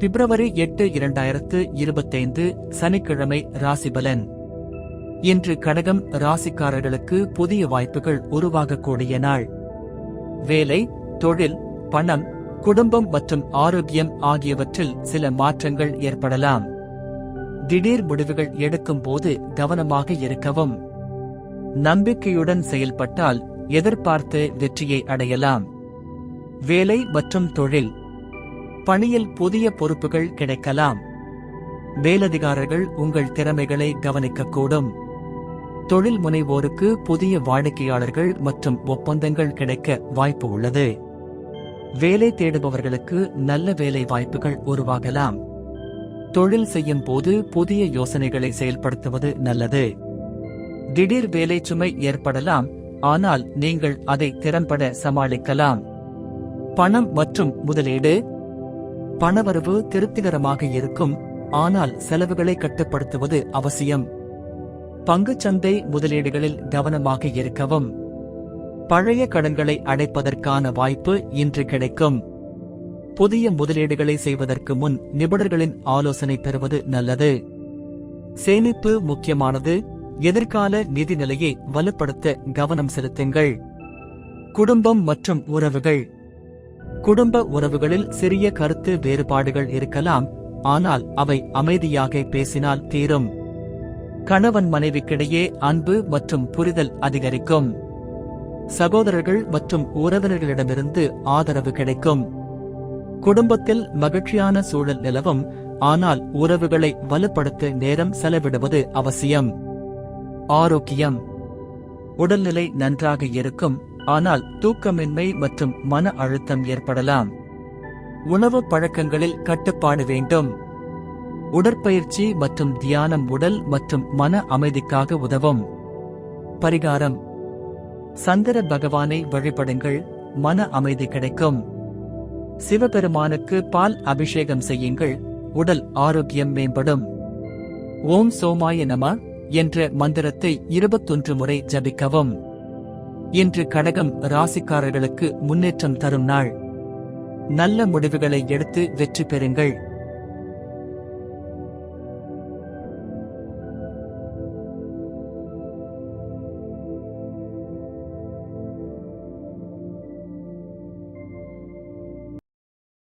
பிப்ரவரி எட்டு இரண்டாயிரத்து இருபத்தைந்து சனிக்கிழமை ராசிபலன். இன்று கடகம் ராசிக்காரர்களுக்கு புதிய வாய்ப்புகள் உருவாகக்கூடிய நாள். வேலை தொழில் பணம் குடும்பம் மற்றும் ஆரோக்கியம் ஆகியவற்றில் சில மாற்றங்கள் ஏற்படலாம். திடீர் முடிவுகள் எடுக்கும் போது கவனமாக இருக்கவும். நம்பிக்கையுடன் செயல்பட்டால் எதிர்பார்த்து வெற்றியை அடையலாம். வேலை மற்றும் தொழில் பணியில் புதிய பொறுப்புகள் கிடைக்கலாம். மேலதிகாரர்கள் உங்கள் திறமைகளை கவனிக்கக்கூடும். தொழில் முனைவோருக்கு புதிய வாடிக்கையாளர்கள் மற்றும் ஒப்பந்தங்கள் கிடைக்க வாய்ப்பு உள்ளது. வேலை தேடுபவர்களுக்கு நல்ல வேலை வாய்ப்புகள் உருவாகலாம். தொழில் செய்யும் போது புதிய யோசனைகளை செயல்படுத்துவது நல்லது. திடீர் வேலை சுமை ஏற்படலாம் ஆனால் நீங்கள் அதை திறம்பட சமாளிக்கலாம். பணம் மற்றும் முதலீடு பணவரவு திருப்திகரமாக இருக்கும். ஆனால் செலவுகளை கட்டுப்படுத்துவது அவசியம். பங்குச்சந்தை முதலீடுகளில் கவனமாக இருக்கவும். பழைய கடன்களை அடைப்பதற்கான வாய்ப்பு இன்று கிடைக்கும். புதிய முதலீடுகளை செய்வதற்கு முன் நிபுணர்களின் ஆலோசனை பெறுவது நல்லது. சேமிப்பு முக்கியமானது. எதிர்கால நிதி நிலையை வலுப்படுத்த கவனம் செலுத்துங்கள். குடும்பம் மற்றும் உறவுகள். குடும்ப உறவுகளில் சிறிய கருத்து வேறுபாடுகள் இருக்கலாம் ஆனால் அவை அமைதியாக பேசினால் தீரும். கணவன் மனைவிக்கிடையே அன்பு மற்றும் புரிதல் அதிகரிக்கும். சகோதரர்கள் மற்றும் உறவினர்களிடமிருந்து ஆதரவு கிடைக்கும். குடும்பத்தில் மகிழ்ச்சியான சூழல் நிலவும் ஆனால் உறவுகளை வலுப்படுத்த நேரம் செலவிடுவது அவசியம். ஆரோக்கியம். உடல்நிலை நன்றாக இருக்கும் ஆனால் தூக்கமின்மை மற்றும் மன அழுத்தம் ஏற்படலாம். உணவு பழக்கங்களில் கட்டுப்பாடு வேண்டும். உடற்பயிற்சி மற்றும் தியானம் உடல் மற்றும் மன அமைதிக்காக உதவும். பரிகாரம். சந்திர பகவானை வழிபடுங்கள் மன அமைதி கிடைக்கும். சிவபெருமானுக்கு பால் அபிஷேகம் செய்யுங்கள் உடல் ஆரோக்கியம் மேம்படும். ஓம் சோமாய நம என்ற மந்திரத்தை இருபத்தொன்று முறை ஜபிக்கவும். இன்று கடகம் ராசிக்காரர்களுக்கு முன்னேற்றம் தரும் நாள். நல்ல முடிவுகளை எடுத்து வெற்றி பெறுங்கள்.